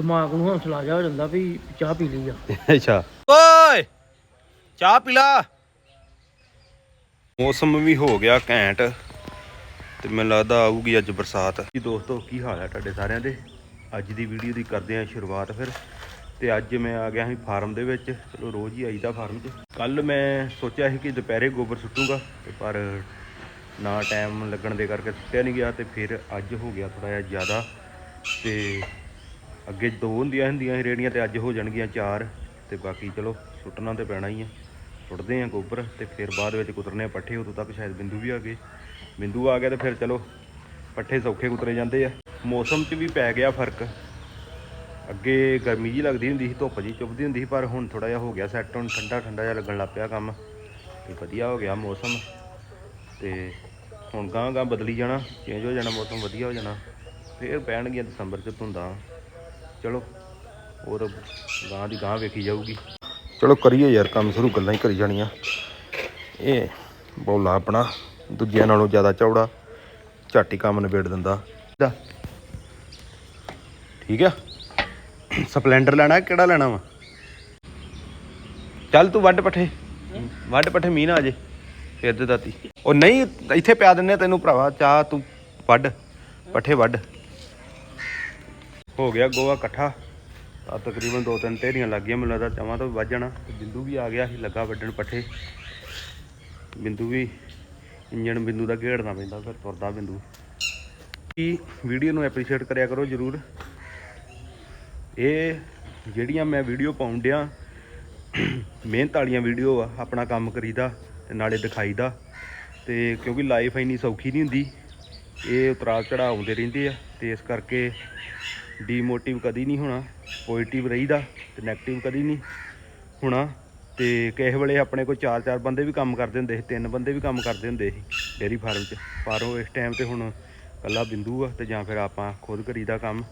ਦਿਮਾਗ ਨੂੰ ਹੌਸਲਾ ਜਾ ਹੋ ਜਾਂਦਾ ਵੀ ਚਾਹ ਪੀ ਲਈ ਆ। ਅੱਛਾ। ਓਏ ਚਾਹ ਪੀ ਲਾ। ਮੌਸਮ ਵੀ ਹੋ ਗਿਆ ਘੈਂਟ ਤੇ ਮੈਨੂੰ ਲੱਗਦਾ ਆਊਗੀ ਅੱਜ ਬਰਸਾਤ। ਜੀ ਦੋਸਤੋ ਕੀ ਹਾਲ ਹੈ ਤੁਹਾਡੇ ਸਾਰਿਆਂ ਦੇ? ਅੱਜ ਦੀ ਵੀਡੀਓ ਦੀ ਕਰਦੇ ਆਂ ਸ਼ੁਰੂਆਤ ਫਿਰ। ਤੇ ਅੱਜ ਮੈਂ ਆ ਗਿਆ ਸੀ ਫਾਰਮ ਦੇ ਵਿੱਚ। ਚਲੋ ਰੋਜ਼ ਹੀ ਆਈਦਾ ਫਾਰਮ 'ਚ ਕੱਲ ਮੈਂ ਸੋਚਿਆ ਸੀ ਕਿ ਦੁਪਹਿਰੇ ਗੋਬਰ ਸੁੱਟੂਗਾ ਤੇ ਪਰ ਨਾ ਟਾਈਮ ਲੱਗਣ ਦੇ ਕਰਕੇ ਸੁੱਟਿਆ ਨਹੀਂ ਗਿਆ ਤੇ ਫਿਰ ਅੱਜ ਹੋ ਗਿਆ ਥੋੜਾ ਜਿਹਾ ਜ਼ਿਆਦਾ। ਤੇ ਅੱਗੇ ਦੋ ਹੁੰਦੀਆਂ ਹੁੰਦੀਆਂ ਸੀ ਰੇੜੀਆਂ ਤੇ ਅੱਜ ਹੋ ਜਾਣਗੀਆਂ ਚਾਰ। ਤੇ ਬਾਕੀ ਚਲੋ, ਸੁੱਟਣਾ ਤੇ ਪੈਣਾ ਹੀ ਆ। ਸੁੱਟਦੇ ਆ ਗੋਬਰ ਤੇ ਫਿਰ ਬਾਅਦ ਵਿੱਚ ਕੁਤਰਨੇ ਆ ਪੱਠੇ, ਉਦੋਂ ਤੱਕ ਸ਼ਾਇਦ ਬਿੰਦੂ ਵੀ ਆ ਗਏ। ਬਿੰਦੂ ਆ ਗਿਆ ਤੇ ਫਿਰ ਚਲੋ, ਪੱਠੇ ਸੌਖੇ ਕੁਤਰੇ ਜਾਂਦੇ ਆ। ਮੌਸਮ 'ਚ ਵੀ ਪੈ ਗਿਆ ਫ਼ਰਕ। ਅੱਗੇ ਗਰਮੀ ਜੀ ਲੱਗਦੀ ਹੁੰਦੀ ਸੀ, ਧੁੱਪ ਜੀ ਚੁੱਭਦੀ ਹੁੰਦੀ ਸੀ, ਪਰ ਹੁਣ ਥੋੜਾ ਜਿਹਾ ਹੋ ਗਿਆ ਸੈੱਟ ਹੁਣ ਠੰਡਾ ਠੰਡਾ ਜਿਹਾ ਲੱਗਣ ਲੱਗ ਪਿਆ ਕੰਮ। ਤੇ ਵਧੀਆ ਹੋ ਗਿਆ ਮੌਸਮ। ਤੇ ਹੁਣ ਗਾਂ ਗਾਂ ਬਦਲੀ ਜਾਣਾ ਚੇਂਜ ਹੋ ਜਾਣਾ ਮੌਸਮ, ਵਧੀਆ ਹੋ ਜਾਣਾ। ਫੇਰ ਪੈਣਗੀਆਂ ਦਸੰਬਰ 'ਚ ਧੁੰਦਾਂ। ਚਲੋ ਉਹ ਤਾਂ ਗਾਂ ਦੀ ਗਾਂ ਵੇਖੀ ਜਾਊਗੀ। ਚਲੋ ਕਰੀਏ ਯਾਰ, ਕੰਮ ਸ਼ੁਰੂ ਗੱਲਾਂ ਹੀ ਕਰੀ ਜਾਣੀਆਂ। ਇਹ ਬੌਲਾ ਆਪਣਾ, ਦੂਜਿਆਂ ਨਾਲੋਂ ਜ਼ਿਆਦਾ ਚੌੜਾ, ਝੱਟ ਕੰਮ ਨਿਬੇੜ ਦਿੰਦਾ। ਠੀਕ ਆ? ਸਪਲੈਂਡਰ ਲੈਣਾ ਕਿਹੜਾ ਲੈਣਾ ਵਾ? ਚੱਲ ਤੂੰ ਵੱਢ ਪੱਠੇ। ਵੱਢ ਪੱਠੇ ਮੀਂਹ ਨਾ ਆ ਜੇ, ਫਿਰ ਦੇ ਦਾਤੀ। ਉਹ ਨਹੀਂ, ਇੱਥੇ ਪਿਆ ਦਿੰਨੇ ਤੈਨੂੰ ਭਰਾਵਾ, ਚਾਹ ਤੂੰ ਵੱਢ, ਪੱਠੇ ਵੱਢ। ਹੋ ਗਿਆ ਗੋਆ ਇਕੱਠਾ। ਆ ਤਕਰੀਬਨ ਦੋ ਤਿੰਨ ਢੇਰੀਆਂ ਲੱਗ ਗਈਆਂ, ਮੈਨੂੰ ਲੱਗਦਾ ਚਵਾਂ ਤੋਂ ਵੀ ਵੱਧ ਜਾਣਾ ਬਿੰਦੂ ਵੀ ਆ ਗਿਆ ਸੀ, ਲੱਗਾ ਵੱਢਣ ਪੱਠੇ। ਬਿੰਦੂ ਵੀ ਇੰਜਣ ਬਿੰਦੂ ਦਾ ਘੇੜਨਾ ਪੈਂਦਾ, ਫਿਰ ਤੁਰਦਾ ਬਿੰਦੂ। ਕੀ ਵੀਡੀਓ ਨੂੰ ਐਪਰੀਸ਼ੀਏਟ ਕਰਿਆ ਕਰੋ ਜਰੂਰ। ਇਹ ਜਿਹੜੀਆਂ ਮੈਂ ਵੀਡੀਓ ਪਾਉਣ ਡਿਆ, ਮਿਹਨਤ ਵਾਲੀਆਂ ਵੀਡੀਓ ਆ, ਆਪਣਾ ਕੰਮ ਕਰੀਦਾ ਤੇ ਨਾਲੇ ਦਿਖਾਈਦਾ। ਤੇ ਕਿਉਂਕਿ ਲਾਈਫ ਇੰਨੀ ਸੌਖੀ ਨਹੀਂ ਹੁੰਦੀ, ਇਹ ਉਤਰਾਅ ਚੜਾਅ ਆਉਂਦੇ ਰਹਿੰਦੇ ਆ, ਤੇ ਇਸ ਕਰਕੇ ਡੀਮੋਟਿਵ ਕਦੀ ਨਹੀਂ ਹੋਣਾ ਪੋਜ਼ਿਟਿਵ ਰਹੀਦਾ ਤੇ 네ਗੇਟਿਵ ਕਦੀ ਨਹੀਂ ਹੋਣਾ ਤੇ ਕਿਸੇ ਵੇਲੇ ਆਪਣੇ ਕੋਲ ਚਾਰ ਚਾਰ ਬੰਦੇ ਵੀ ਕੰਮ ਕਰਦੇ ਹੁੰਦੇ ਸੀ, ਤਿੰਨ ਬੰਦੇ ਵੀ ਕੰਮ ਕਰਦੇ ਹੁੰਦੇ ਸੀ ਡੇਅਰੀ ਫਾਰਮ 'ਚ। ਪਰ ਉਹ ਇਸ ਟਾਈਮ ਤੇ ਹੁਣ ਕੱਲਾ ਬਿੰਦੂ ਆ ਤੇ ਜਾਂ ਫਿਰ ਆਪਾਂ ਖੁਦ ਕਰੀਦਾ ਕੰਮ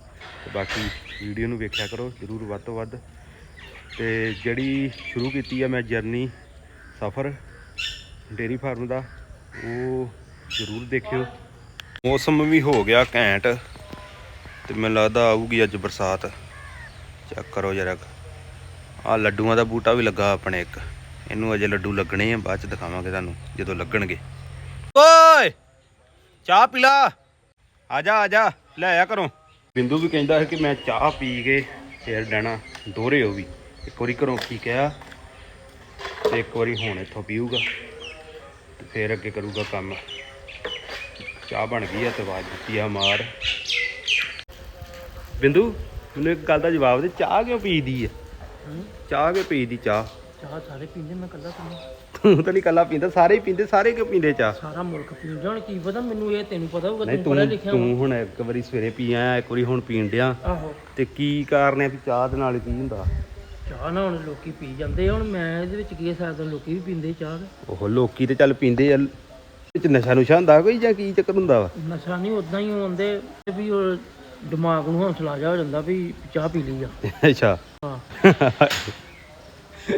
ਤੇ ਬਾਕੀ ਵੀਡੀਓ ਨੂੰ ਵੇਖਿਆ ਕਰੋ, ਜਰੂਰ ਵੱਧ ਤੋਂ ਵੱਧ। ਤੇ ਜਿਹੜੀ ਸ਼ੁਰੂ ਕੀਤੀ ਆ ਮੈਂ ਜਰਨੀ ਸਫ਼ਰ ਡੇਅਰੀ ਫਾਰਮ ਦਾ, ਉਹ ਜਰੂਰ ਦੇਖਿਓ। ਮੌਸਮ ਵੀ ਹੋ ਗਿਆ ਘੈਂਟ। ਤੇ ਮੈਨੂੰ ਲੱਗਦਾ ਆਊਗੀ ਅੱਜ ਬਰਸਾਤ। ਚੈੱਕ ਕਰੋ ਜਰਾ ਆ ਲੱਡੂਆਂ ਦਾ ਬੂਟਾ ਵੀ ਲੱਗਾ ਆਪਣੇ ਇੱਕ। ਇਹਨੂੰ ਅਜੇ ਲੱਡੂ ਲੱਗਣੇ ਆ, ਬਾਅਦ ਚ ਦਿਖਾਵਾਂਗੇ ਤੁਹਾਨੂੰ, ਜਦੋਂ ਲੱਗਣਗੇ। ਓਏ! ਚਾਹ ਪੀਲਾ ਆ ਜਾ ਆ ਜਾ, ਲੈ ਆਇਆ ਕਰੋ ਬਿੰਦੂ ਵੀ ਕਹਿੰਦਾ ਹੈ ਕਿ ਮੈਂ ਚਾਹ ਪੀ ਕੇ ਫੇਰ ਡੈਣਾ ਦੋਹਰੇ ਹੋ ਵੀ। ਇੱਕ ਵਾਰੀ ਘਰੋਂ ਕੀ ਕਿਹਾ, ਤੇ ਇੱਕ ਵਾਰੀ ਹੁਣ ਇੱਥੋਂ ਪੀਊਗਾ, ਤੇ ਫੇਰ ਅੱਗੇ ਕਰੂਗਾ ਕੰਮ। ਚਾਹ ਬਣ ਗਈ ਆ, ਤੇ ਆਵਾਜ਼ ਦਿੱਤੀ ਆ ਮਾਰ। ਬਿੰਦੂ ਮੈਨੂੰ ਇੱਕ ਗੱਲ ਦਾ ਜਵਾਬ ਦੇ ਚਾਹ ਕਿਉਂ ਪੀਦੀ ਆ? ਚਾਹ ਕਿਉਂ ਪੀਦੀ ਚਾਹ? ਚਾਹ ਸਾਰੇ ਪੀਂਦੇ ਮੈਂ ਕੱਲਾ ਪੀਂਦਾ। ਤੂੰ ਤਾਂ ਨਹੀਂ ਕੱਲਾ ਪੀਂਦਾ ਸਾਰੇ ਹੀ ਪੀਂਦੇ ਸਾਰੇ ਕਿਉਂ ਪੀਂਦੇ ਚਾਹ? ਸਾਰਾ ਮੁਲਕ ਪੀਂਦਾ ਹੁਣ ਕੀ ਪਤਾ ਮੈਨੂੰ ਇਹ ਤੈਨੂੰ ਪਤਾ ਹੋਊਗਾ ਨਹੀਂ ਤੂੰ ਤੂੰ ਪੜ੍ਹਿਆ ਲਿਖਿਆ ਤੂੰ ਹੁਣ ਇੱਕ ਵਾਰੀ ਸਵੇਰੇ ਪੀ ਆਇਆ ਇੱਕ ਵਾਰੀ ਹੁਣ ਪੀਣ ਡਿਆ। ਆਹੋ। ਤੇ ਕੀ ਕਾਰਨ ਹੈ ਵੀ ਚਾਹ ਦੇ ਨਾਲ ਹੀ ਕੀ ਹੁੰਦਾ? ਚਾਹ ਨਾ ਹੁਣ ਲੋਕੀ ਪੀ ਜਾਂਦੇ ਆ, ਹੁਣ ਮੈਂ ਇਹਦੇ ਵਿੱਚ ਕੀ ਸਕਦਾ ਲੋਕੀ ਵੀ ਪੀਂਦੇ ਚਾਹ ਉਹ ਲੋਕੀ ਤੇ ਚੱਲ ਪੀਂਦੇ ਆ ਵਿੱਚ ਨਸ਼ਾ ਨੁਸ਼ਾ ਹੁੰਦਾ ਕੋਈ ਜਾਂ ਕੀ ਚੱਕਰ ਹੁੰਦਾ ਵਾ? ਨਸ਼ਾ ਨਹੀਂ ਉਦਾਂ ਹੀ ਹੁੰਦੇ ਵੀ ਉਹ ਦਿਮਾਗ ਨੂੰ ਹੌਸਲਾ ਜਾ ਹੋ ਜਾਂਦਾ ਵੀ ਚਾਹ ਪੀ ਲਈ ਆ। ਅੱਛਾ। ਹਾਂ।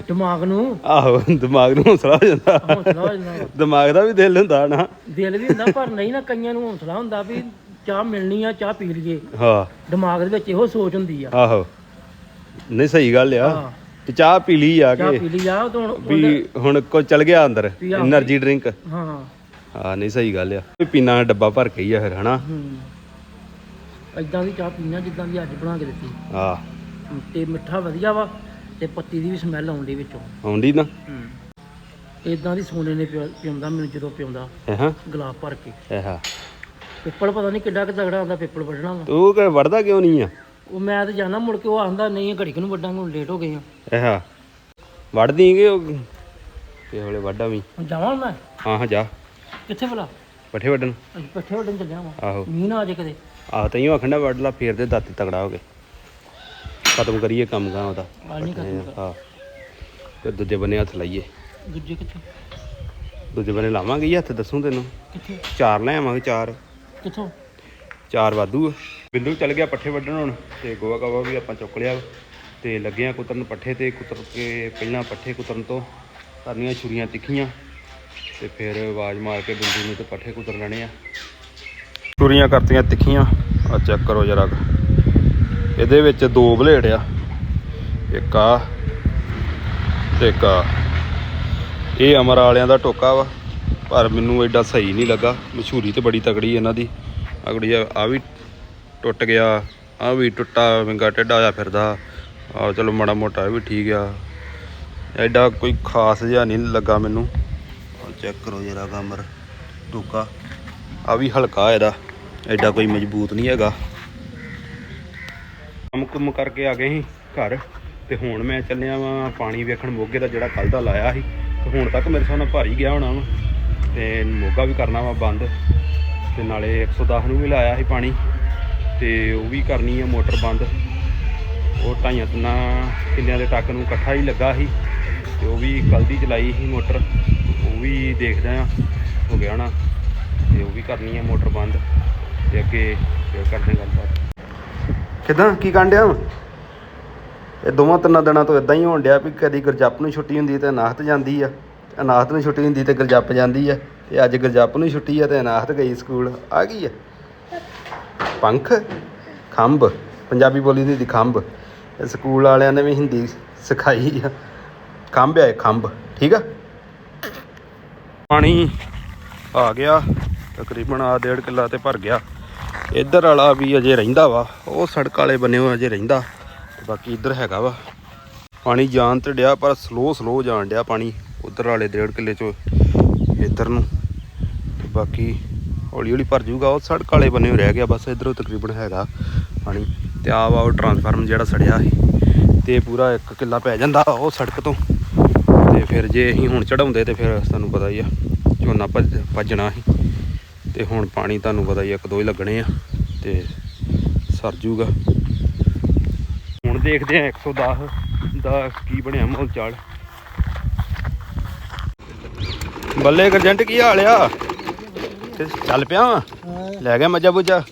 ਦਿਮਾਗ ਨੂੰ? ਆਹੋ ਦਿਮਾਗ ਨੂੰ ਹੌਸਲਾ ਹੋ ਜਾਂਦਾ। ਦਿਮਾਗ ਦਾ ਵੀ ਦਿਲ ਹੁੰਦਾ ਨਾ। ਦਿਲ ਵੀ ਹੁੰਦਾ ਪਰ ਨਹੀਂ ਨਾ ਕਈਆਂ ਨੂੰ ਹੌਸਲਾ ਹੁੰਦਾ ਵੀ ਚਾਹ ਮਿਲਣੀ ਆ ਚਾਹ ਪੀ ਲਈਏ। ਹਾਂ। ਦਿਮਾਗ ਦੇ ਵਿੱਚ ਇਹੋ ਸੋਚ ਹੁੰਦੀ ਆ। ਆਹੋ। ਨਹੀਂ ਸਹੀ ਗੱਲ ਆ। ਤੇ ਚਾਹ ਪੀ ਲਈ ਆ ਕੇ। ਚਾਹ ਪੀ ਲਈ ਆ ਤਾਂ ਵੀ ਹੁਣ ਕੋ ਚਲ ਗਿਆ ਅੰਦਰ એનર્ਜੀ ਡਰਿੰਕ ਹਾਂ। ਹਾਂ ਨਹੀਂ ਸਹੀ ਗੱਲ ਆ। ਪੀਣਾ ਡੱਬਾ ਭਰ ਕੇ ਹੀ ਆ ਫਿਰ ਹਨਾ? ਇਦਾਂ ਦੀ ਚਾਹ ਪੀਣਾ ਜਿੱਦਾਂ ਦੀ ਅੱਜ ਬਣਾ ਕੇ ਦਿੱਤੀ। ਆ ਤੇ ਮਿੱਠਾ ਵਧੀਆ ਵਾ ਤੇ ਪੱਤੀ ਦੀ ਵੀ ਸਮੈਲ ਆਉਂਦੀ ਵਿੱਚੋਂ। ਆਉਂਦੀ ਨਾ? ਹੂੰ। ਇਦਾਂ ਦੀ ਸੋਨੇ ਨੇ ਪਿਆ- ਪਿਆਉਂਦਾ ਮੈਨੂੰ ਜਦੋਂ ਪਿਆਉਂਦਾ ਹੈ ਗਲਾਬ ਭਰ ਕੇ। ਹਾਂ ਪਿੱਪਲ ਪਤਾ ਨਹੀਂ ਕਿੱਡਾ ਕਿ ਤਗੜਾ ਹੁੰਦਾ ਪਿੱਪਲ ਵੱਢਣਾ ਵਾ। ਤੂੰ ਕਿ ਵੜਦਾ ਕਿਉਂ ਨਹੀਂ ਆ? ਉਹ ਮੈਂ ਤੇ ਜਾਣਾ ਮੁੜ ਕੇ ਉਹ ਆਂਦਾ ਨਹੀਂ ਘੜੀ ਕੁ ਨੂੰ ਵੱਡਾਂਗੇ ਹੁਣ ਲੇਟ ਹੋ ਗਏ ਆ। ਹਾਂ ਵੜਦੀ ਕਿ ਉਹ ਕਿ ਹਲੇ ਵਾਢਾ ਵੀ। ਹੁਣ ਜਾਵਾਂ ਮੈਂ? ਹਾਂ ਹਾਂ ਜਾ। ਕਿੱਥੇ ਭਲਾ? ਪੱਠੇ ਵੱਢਣ। ਪੱਠੇ ਵੱਢਣ ਚੱਲਿਆ ਵਾਂ। ਆਹੋ। ਮੀਂਹ ਨਾ ਆ ਜੇ ਕਦੇ। ਆਹ ਤਈਓ ਆਖਣਾ ਵੱਢ ਲਾ ਫੇਰ ਦੇ ਦਾਤੀ ਤਗੜਾ ਹੋ ਗਏ ਖਤਮ ਕਰੀਏ ਕੰਮ ਗਾ ਉਹਦਾ। ਆ ਹਾਂ। ਤੇ ਦੂਜੇ ਬੰਨੇ ਹੱਥ ਲਾਈਏ। ਦੂਜੇ ਕਿੱਥੇ? ਦੂਜੇ ਬੰਨੇ ਲਾਵਾਂਗੇ ਹੀ ਹੱਥ ਦੱਸੂ ਤੈਨੂੰ। ਕਿੱਥੇ? ਚਾਰ ਲੈ ਆਵਾਂਗੇ ਚਾਰ। ਕਿੱਥੋਂ? ਚਾਰ ਵਾਧੂ ਆ। ਬਿੰਦੂ ਚੱਲ ਗਿਆ ਪੱਠੇ ਵੱਢਣ ਹੁਣ। ਤੇ ਗੋਆ ਗਵਾ ਵੀ ਆਪਾਂ ਚੁੱਕ ਲਿਆ ਤੇ ਲੱਗੇ ਆ ਕੁਤਰਨ ਪੱਠੇ ਤੇ ਕੁਤਰ ਕੇ ਪਹਿਲਾਂ ਪੱਠੇ ਕੁਤਰਨ ਤੋਂ। ਕਰਨੀਆਂ ਛੁਰੀਆਂ ਤਿੱਖੀਆਂ। ਤੇ ਫਿਰ ਆਵਾਜ਼ ਮਾਰ ਕੇ ਬਿੰਦੂ ਨੂੰ ਤੇ ਪੱਠੇ ਕੁਤਰ ਲੈਣੇ ਆ। ਛੁਰੀਆਂ ਕਰਤੀਆਂ ਤਿੱਖੀਆਂ। ਆ ਚੈੱਕ ਕਰੋ ਜਰਾ ਇਹਦੇ ਵਿੱਚ ਦੋ ਬਲੇਡ ਆ। ਇੱਕ ਆ, ਤੇ ਇੱਕ ਆ। ਇਹ ਅਮਰ ਵਾਲਿਆਂ ਦਾ ਟੋਕਾ ਵਾ, ਪਰ ਮੈਨੂੰ ਐਡਾ ਸਹੀ ਨਹੀਂ ਲੱਗਾ। ਮਸ਼ਹੂਰੀ ਤੇ ਬੜੀ ਤਗੜੀ ਇਹਨਾਂ ਦੀ। ਅਗੜੀ ਆ ਵੀ ਟੁੱਟ ਗਿਆ। ਆ ਵੀ ਟੁੱਟਾ, ਵਿੰਗਾ ਟੇਢਾ ਹੋਇਆ ਫਿਰਦਾ। ਆ ਚਲੋ ਮਾੜਾ ਮੋਟਾ ਇਹ ਵੀ ਠੀਕ ਆ। ਐਡਾ ਕੋਈ ਖਾਸ ਜਿਹਾ ਨਹੀਂ ਲੱਗਾ ਮੈਨੂੰ। ਚੈੱਕ ਕਰੋ ਜਰਾ ਕਮਰ ਟੋਕਾ। ਆ ਵੀ ਹਲਕਾ ਇਹਦਾ। ਐਡਾ ਕੋਈ ਮਜ਼ਬੂਤ ਨਹੀਂ ਹੈਗਾ। ਕੰਮ ਕੁਮ ਕਰਕੇ ਆ ਗਏ ਸੀ ਘਰ ਤੇ ਹੁਣ ਮੈਂ ਚੱਲਿਆ ਵਾਂ ਪਾਣੀ ਵੇਖਣ ਮੋਗੇ ਦਾ ਜਿਹੜਾ ਕੱਲ ਦਾ ਲਾਇਆ ਸੀ ਤੇ ਹੁਣ ਤੱਕ ਮੇਰੇ ਸਾਹਮਣੇ ਭਰ ਹੀ ਗਿਆ ਹੋਣਾ ਵਾ ਤੇ ਮੋਗਾ ਵੀ ਕਰਨਾ ਵਾ ਬੰਦ ਤੇ ਨਾਲੇ 110 ਨੂੰ ਵੀ ਲਾਇਆ ਸੀ ਪਾਣੀ ਤੇ ਉਹ ਵੀ ਕਰਨੀ ਆ ਮੋਟਰ ਬੰਦ। ਉਹ ਢਾਈਆਂ ਤਿੰਨਾਂ ਕਿੱਲਿਆਂ ਦੇ ਟੱਕ ਨੂੰ ਇਕੱਠਾ ਹੀ ਲੱਗਾ ਸੀ ਤੇ ਉਹ ਵੀ ਕੱਲ ਦੀ ਚਲਾਈ ਸੀ ਮੋਟਰ। ਉਹ ਵੀ ਦੇਖਦੇ ਆ, ਹੋ ਗਿਆ ਨਾ ਤੇ ਉਹ ਵੀ ਕਰਨੀ ਆ ਮੋਟਰ ਬੰਦ। ਤੇ ਅੱਗੇ ਫਿਰ ਕਰਦੇ ਹਾਂ ਗੱਲਬਾਤ। ਕਿਦਾਂ? ਕੀ ਕਾਂਡਿਆ ਇਹ ਦੋਵਾਂ ਤਿੰਨਾਂ ਦਿਨਾਂ ਤੋਂ ਇਦਾਂ ਹੀ ਹੋਣ ਡਿਆ ਵੀ ਕਦੀ ਗੁਰਜੱਪ ਨੂੰ ਛੁੱਟੀ ਹੁੰਦੀ ਤੇ ਅਨਾਹਤ ਜਾਂਦੀ ਆ। ਅਨਾਹਤ ਨੂੰ ਛੁੱਟੀ ਹੁੰਦੀ ਤੇ ਗੁਰਜੱਪ ਜਾਂਦੀ ਆ। ਤੇ ਅੱਜ ਗੁਰਜੱਪ ਨੂੰ ਛੁੱਟੀ ਆ ਤੇ ਅਨਾਹਤ ਗਈ ਸਕੂਲ। ਆ ਗਈ ਆ? ਪੰਖ? ਖੰਭ? ਪੰਜਾਬੀ ਬੋਲੀ ਦੀ ਖੰਭ। ਸਕੂਲ ਵਾਲਿਆਂ ਨੇ ਵੀ ਹਿੰਦੀ ਸਿਖਾਈ ਆ। ਖੰਭ ਆ ਖੰਭ। ਠੀਕ ਆ? ਪਾਣੀ ਆ ਗਿਆ। ਤਕਰੀਬਨ ਆ ਡੇਢ ਕਿੱਲਾ ਤੇ ਭਰ ਗਿਆ। ਇੱਧਰ ਵਾਲਾ ਵੀ ਅਜੇ ਰਹਿੰਦਾ ਵਾ, ਉਹ ਸੜਕ ਵਾਲੇ ਬੰਨੇ ਹੋਏ ਅਜੇ ਰਹਿੰਦਾ। ਬਾਕੀ ਇੱਧਰ ਹੈਗਾ ਵਾ। ਪਾਣੀ ਜਾਣ ਤੇ ਡਿਆ, ਪਰ ਸਲੋ ਸਲੋ ਜਾਣ ਡਿਆ ਪਾਣੀ। ਉਧਰ ਵਾਲੇ ਡੇਢ ਕਿੱਲੇ ਚੋਂ ਇੱਧਰ ਨੂੰ। ਤੇ ਬਾਕੀ ਹੌਲੀ ਹੌਲੀ ਭਰ ਜਾਊਗਾ, ਉਹ ਸੜਕ ਵਾਲੇ ਬੰਨੇ ਰਹਿ ਗਿਆ, ਬਸ ਇੱਧਰੋਂ ਤਕਰੀਬਨ ਹੈਗਾ ਪਾਣੀ। ਤੇ ਆ ਵਾ ਉਹ ਟਰਾਂਸਫਾਰਮ ਜਿਹੜਾ ਸੜਿਆ ਸੀ, ਤੇ ਪੂਰਾ ਇੱਕ ਕਿੱਲਾ ਪੈ ਜਾਂਦਾ ਉਹ ਸੜਕ ਤੋਂ। ਤੇ ਫਿਰ ਜੇ ਅਸੀਂ ਹੁਣ ਚੜਾਉਂਦੇ ਤੇ ਫਿਰ ਤੁਹਾਨੂੰ ਪਤਾ ਹੀ ਆ, ਝੋਨਾ ਭੱਜ ਭੱਜਣਾ ਸੀ। ਤੇ ਹੁਣ ਪਾਣੀ ਤੁਹਾਨੂੰ ਪਤਾ ਹੀ ਇੱਕ ਦੋ ਹੀ ਲੱਗਣੇ ਆ ਤੇ ਸਰ ਜੂਗਾ। ਹੁਣ ਦੇਖਦੇ ਆ 110 ਦਾ ਕੀ ਬਣਿਆ ਮਾਹੌਲ ਚਾਲ। ਬੱਲੇ ਗਰਜੰਟ ਕੀ ਹਾਲ ਆ? ਤੇ ਚੱਲ ਪਿਆ ਵਾਂ? ਲੈ ਗਿਆ ਮੱਝਾ ਬੁੱਝਾ?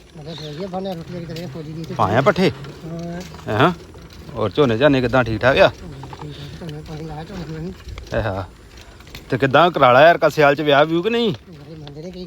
ਪਾਇਆ ਪੱਠੇ? ਹਾਂ। ਹੋਰ ਝੋਨੇ ਝਾਨੇ ਕਿਦਾਂ ਠੀਕ ਠਾਕ ਆ ਤੇ ਕਿਦਾਂ ਕਰਾ ਲਿਆ ਯਾਰ ਕਸਿਆਲ ਚ ਵਿਆਹ ਵਿਊ ਕਿ ਨਹੀਂ?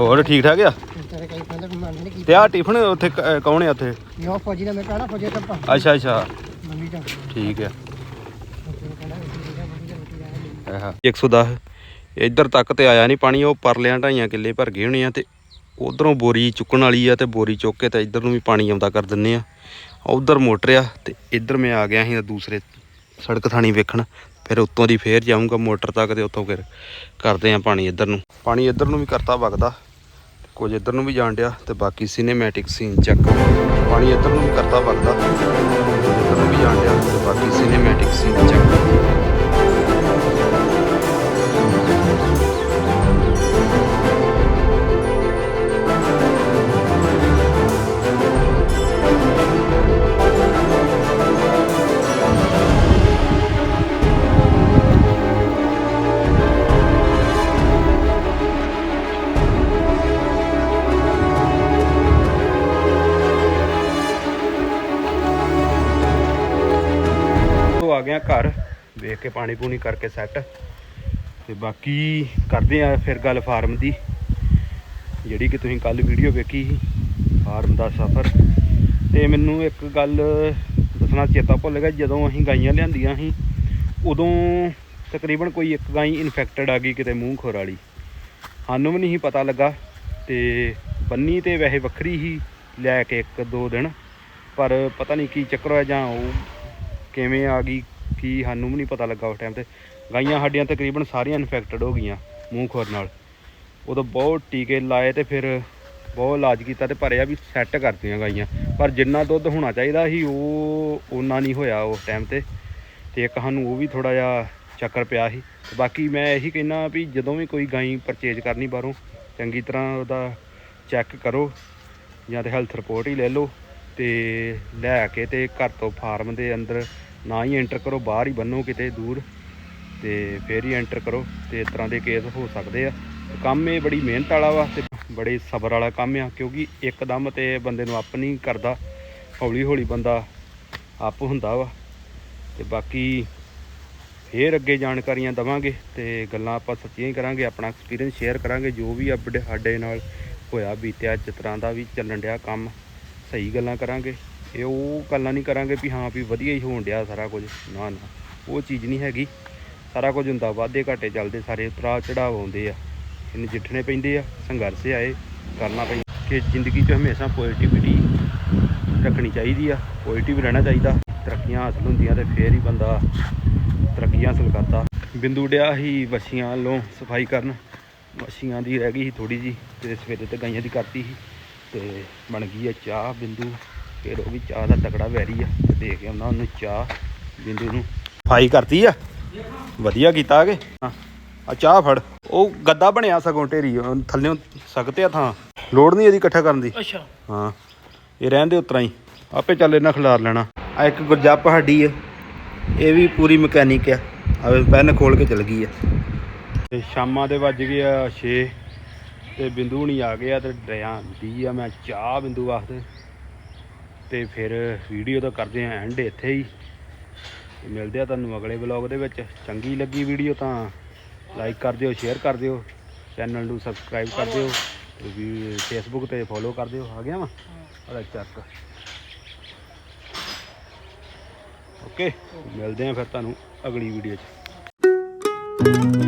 ਹੋਰ ਠੀਕ ਠਾਕ ਆ ਤੇ ਆ ਟਿਫਨ ਉੱਥੇ ਕ- ਕੌਣ ਆ ਉੱਥੇ? ਯੋ ਫੌਜੀ ਦਾ ਮੈਂ ਕਹਣਾ ਫੌਜੀ ਤਾਂ ਅੱਛਾ ਅੱਛਾ। ਮੰਮੀ ਦਾ। ਠੀਕ ਆ। ਆਹਾ। 110 ਇੱਧਰ ਤੱਕ ਤੇ ਆਇਆ ਨਹੀਂ ਪਾਣੀ ਉਹ ਪਰਲਿਆਂ ਢਾਈਆਂ ਕਿੱਲੇ ਭਰ ਗਏ ਹੋਣੇ ਆ ਤੇ ਉਧਰੋਂ ਬੋਰੀ ਚੁੱਕਣ ਵਾਲੀ ਆ ਤੇ ਬੋਰੀ ਚੁੱਕ ਕੇ ਤੇ ਇੱਧਰ ਨੂੰ ਵੀ ਪਾਣੀ ਆਉਂਦਾ ਕਰ ਦਿੰਨੇ ਆ। ਉਧਰ ਮੋਟਰ ਆ ਤੇ ਇੱਧਰ ਮੈਂ ਆ ਗਿਆ ਸੀ ਦੂਸਰੇ ਸੜਕ ਥਾਣੀ ਵੇਖਣ। ਫਿਰ ਉੱਤੋਂ ਦੀ ਫੇਰ ਜਾਊਂਗਾ ਮੋਟਰ ਤੱਕ ਤੇ ਉੱਥੋਂ ਫਿਰ ਕਰਦੇ ਆ ਪਾਣੀ ਇੱਧਰ ਨੂੰ। ਪਾਣੀ ਇੱਧਰ ਨੂੰ ਵੀ ਕਰਤਾ ਵਗਦਾ। ਕੁਝ ਇੱਧਰ ਨੂੰ ਵੀ ਜਾਣ ਡਿਆ ਤੇ ਬਾਕੀ ਸਿਨੇਮੈਟਿਕ ਸੀਨ ਚੈੱਕ ਪਾਣੀ ਇੱਧਰ ਨੂੰ ਵੀ ਕਰਤਾ ਵਗਦਾ। ਕੁਝ ਇੱਧਰ ਨੂੰ ਵੀ ਜਾਣ ਡਿਆ ਤੇ ਬਾਕੀ ਸਿਨੇਮੈਟਿਕ ਸੀਨ ਚੈੱਕ ਤੋਂ ਆ ਗਿਆ ਘਰ, ਵੇਖ ਕੇ ਪਾਣੀ ਪੂਣੀ ਕਰਕੇ ਸੈੱਟ ਤੇ ਬਾਕੀ ਕਰਦੇ ਆ ਫਿਰ ਗੱਲ ਫਾਰਮ ਦੀ, ਜਿਹੜੀ ਕਿ ਤੁਸੀਂ ਕੱਲ ਵੀਡੀਓ ਵੇਖੀ ਸੀ ਫਾਰਮ ਦਾ ਸਫ਼ਰ। ਤੇ ਮੈਨੂੰ ਇੱਕ ਗੱਲ ਦੱਸਣਾ ਚੇਤਾ ਭੁੱਲ ਗਿਆ, ਜਦੋਂ ਅਸੀਂ ਗਾਈਆਂ ਲਿਆਂਦੀਆਂ ਸੀ, ਉਦੋਂ ਤਕਰੀਬਨ ਕੋਈ ਇੱਕ ਗਾਈ ਇਨਫੈਕਟਡ ਆ ਗਈ ਕਿਤੇ ਮੂੰਹ ਖੋਰ ਵਾਲੀ। ਸਾਨੂੰ ਵੀ ਨਹੀਂ ਸੀ ਪਤਾ ਲੱਗਾ ਤੇ ਬੰਨੀ ਤੇ ਵੈਸੇ ਵੱਖਰੀ ਹੀ ਲੈ ਕੇ ਇੱਕ ਦੋ ਦਿਨ, ਪਰ ਪਤਾ ਨਹੀਂ ਕੀ ਚੱਕਰ ਹੋਇਆ ਜਾਂ ਉਹ ਕਿਵੇਂ ਆ ਗਈ, ਕੀ ਸਾਨੂੰ ਵੀ ਨਹੀਂ ਪਤਾ ਲੱਗਾ ਉਸ ਟਾਈਮ ਤੇ। ਗਾਈਆਂ ਸਾਡੀਆਂ ਤਕਰੀਬਨ ਸਾਰੀਆਂ ਇਨਫੈਕਟਡ ਹੋ ਗਈਆਂ ਮੂੰਹ ਖੋਰ ਨਾਲ ਉਦੋਂ ਬਹੁਤ ਟੀਕੇ ਲਾਏ ਤੇ ਫਿਰ ਬਹੁਤ ਇਲਾਜ ਕੀਤਾ ਤੇ ਭਰਿਆ ਵੀ ਸੈੱਟ ਕਰਤੀਆਂ ਗਾਈਆਂ। ਪਰ ਜਿੰਨਾ ਦੁੱਧ ਹੋਣਾ ਚਾਹੀਦਾ ਸੀ, ਉਹ ਉਹਨਾਂ ਨਹੀਂ ਹੋਇਆ ਉਸ ਟਾਈਮ ਤੇ। ਤੇ ਇੱਕ ਸਾਨੂੰ ਉਹ ਵੀ ਥੋੜਾ ਜਿਹਾ ਚੱਕਰ ਪਿਆ ਸੀ। ਤੇ ਬਾਕੀ ਮੈਂ ਇਹੀ ਕਹਿਣਾ ਵੀ ਜਦੋਂ ਵੀ ਕੋਈ ਗਾਈ ਪਰਚੇਜ ਕਰਨੀ ਬਾਹਰੋਂ, ਚੰਗੀ ਤਰ੍ਹਾਂ ਉਹਦਾ ਚੈੱਕ ਕਰੋ ਜਾਂ ਤੇ ਹੈਲਥ ਰਿਪੋਰਟ ਹੀ ਲੈ ਲਓ। ਤੇ ਲੈ ਕੇ ਤੇ ਘਰ ਤੋਂ ਫਾਰਮ ਦੇ ਅੰਦਰ ਨਾ ਹੀ ਐਂਟਰ ਕਰੋ, ਬਾਹਰ ਹੀ ਬੰਨੋ ਕਿਤੇ ਦੂਰ ਤੇ ਫੇਰ ਹੀ ਐਂਟਰ ਕਰੋ ਤੇ ਇਸ ਤਰ੍ਹਾਂ ਦੇ ਕੇਸ ਹੋ ਸਕਦੇ ਆ। ਕੰਮ ਇਹ ਬੜੀ ਮਿਹਨਤ ਵਾਲਾ ਵਾ ਤੇ ਬੜੇ ਸਬਰ ਵਾਲਾ ਕੰਮ ਆ, ਕਿਉਂਕਿ ਇੱਕਦਮ ਤੇ ਬੰਦੇ ਨੂੰ ਅਪ ਨਹੀਂ ਕਰਦਾ, ਹੌਲੀ ਹੌਲੀ ਬੰਦਾ ਆਪ ਹੁੰਦਾ ਵਾ। ਤੇ ਬਾਕੀ ਫੇਰ ਅੱਗੇ ਜਾਣਕਾਰੀਆਂ ਦਵਾਂਗੇ ਤੇ ਗੱਲਾਂ ਆਪਾਂ ਸੱਚੀਆਂ ਹੀ ਕਰਾਂਗੇ, ਆਪਣਾ ਐਕਸਪੀਰੀਅੰਸ ਸ਼ੇਅਰ ਕਰਾਂਗੇ, ਜੋ ਵੀ ਅਪਡੇ ਸਾਡੇ ਨਾਲ ਹੋਇਆ ਬੀਤਿਆ, ਜਿਸ ਤਰ੍ਹਾਂ ਦਾ ਵੀ ਚੱਲਣ ਡਿਆ ਕੰਮ। ਸਹੀ ਗੱਲਾਂ ਕਰਾਂਗੇ, ਇਹ ਉਹ ਗੱਲਾਂ ਨਹੀਂ ਕਰਾਂਗੇ ਵੀ ਹਾਂ ਵੀ ਵਧੀਆ ਹੀ ਹੋਣ ਡਿਆ ਸਾਰਾ ਕੁਝ। ਨਾ ਨਾ, ਉਹ ਚੀਜ਼ ਨਹੀਂ ਹੈਗੀ। ਸਾਰਾ ਕੁਝ ਹੁੰਦਾ, ਵਾਧੇ ਘਾਟੇ ਚੱਲਦੇ, ਸਾਰੇ ਉਤਰਾਅ ਚੜਾਵ ਆਉਂਦੇ ਆ। ਇਹਨੂੰ ਨਜਿੱਠਣੇ ਪੈਂਦੇ ਆ, ਸੰਘਰਸ਼ ਆਏ ਕਰਨਾ ਪੈਂਦਾ ਕਿ ਜ਼ਿੰਦਗੀ 'ਚ ਹਮੇਸ਼ਾ ਪੋਜ਼ਿਟਿਵਿਟੀ ਰੱਖਣੀ ਚਾਹੀਦੀ ਆ ਪੋਜ਼ਿਟਿਵ ਰਹਿਣਾ ਚਾਹੀਦਾ। ਤਰੱਕੀਆਂ ਹਾਸਲ ਹੁੰਦੀਆਂ ਤੇ ਫੇਰ ਹੀ ਬੰਦਾ ਤਰੱਕੀ ਹਾਸਲ ਕਰਦਾ। ਬਿੰਦੂ ਡਿਆ ਹੀ ਵਛੀਆਂ ਵੱਲੋਂ ਸਫ਼ਾਈ ਕਰਨ। ਵਛੀਆਂ ਦੀ ਰਹਿ ਗਈ ਸੀ ਥੋੜੀ ਜੀ ਤੇ ਸਵੇਰੇ ਤੇ ਗਾਈਆਂ ਦੀ ਕਰਤੀ ਸੀ। ਤੇ ਬਣ ਗਈ ਆ ਚਾਹ ਬਿੰਦੂ। ਫਿਰ ਉਹ ਵੀ ਚਾਹ ਦਾ ਤਕੜਾ ਵੈਰੀ ਆ ਤੇ ਦੇ ਕੇ ਆਉਣਾ ਉਹਨੂੰ ਚਾਹ ਬਿੰਦੂ ਨੂੰ। ਸਫ਼ਾਈ ਕਰਤੀ ਆ? ਵਧੀਆ ਕੀਤਾ ਕਿ? ਹਾਂ। ਆ ਚਾਹ ਫੜ। ਉਹ ਗੱਦਾ ਬਣਿਆ ਸਗੋਂ ਢੇਰੀ ਉਹ ਥੱਲੇੋਂ ਸਕਤੇ ਆ ਥਾਂ। ਲੋੜ ਨਹੀਂ ਇਹਦੀ ਇਕੱਠਾ ਕਰਨ ਦੀ। ਅੱਛਾ। ਹਾਂ ਇਹ ਰਹਿੰਦੇ ਉਤਰਾ ਹੀ। ਆਪੇ ਚੱਲ ਇਹਨਾਂ ਖਿਲਾਰ ਲੈਣਾ। ਆ ਇੱਕ ਗੁਰਜੱਪ ਸਾਡੀ ਆ ਇਹ ਵੀ ਪੂਰੀ ਮਕੈਨਿਕ ਆ। ਆਵੇ ਪੈਨ ਖੋਲ ਕੇ ਚਲ ਗਈ ਆ। ਤੇ ਸ਼ਾਮਾਂ ਦੇ ਵੱਜ ਗਏ ਆ 6 ਤੇ ਬਿੰਦੂ ਨਹੀਂ ਆ ਗਿਆ ਤੇ ਡਿਆਂ ਦੀ ਆ ਮੈਂ ਚਾਹ ਬਿੰਦੂ ਵਾਸਤੇ। ਤੇ ਫਿਰ ਵੀਡੀਓ ਤਾਂ ਕਰਦੇ ਆ ਐਂਡ ਇੱਥੇ ਹੀ। ਮਿਲਦੇ ਆ ਤੁਹਾਨੂੰ ਅਗਲੇ ਵਲੌਗ ਦੇ ਵਿੱਚ। ਚੰਗੀ ਲੱਗੀ ਵੀਡੀਓ ਤਾਂ ਲਾਈਕ ਕਰ ਦਿਓ ਸ਼ੇਅਰ ਕਰ ਦਿਓ। ਚੈਨਲ ਨੂੰ ਸਬਸਕ੍ਰਾਈਬ ਕਰ ਦਿਓ। ਤੇ ਵੀ ਫੇਸਬੁੱਕ ਤੇ ਫੋਲੋ ਕਰ ਦਿਓ। ਆ ਗਿਆ ਵਾ? ਅਰੇ ਚੱਕ। ਓਕੇ ਮਿਲਦੇ ਆ ਫਿਰ ਤੁਹਾਨੂੰ ਅਗਲੀ ਵੀਡੀਓ 'ਚ।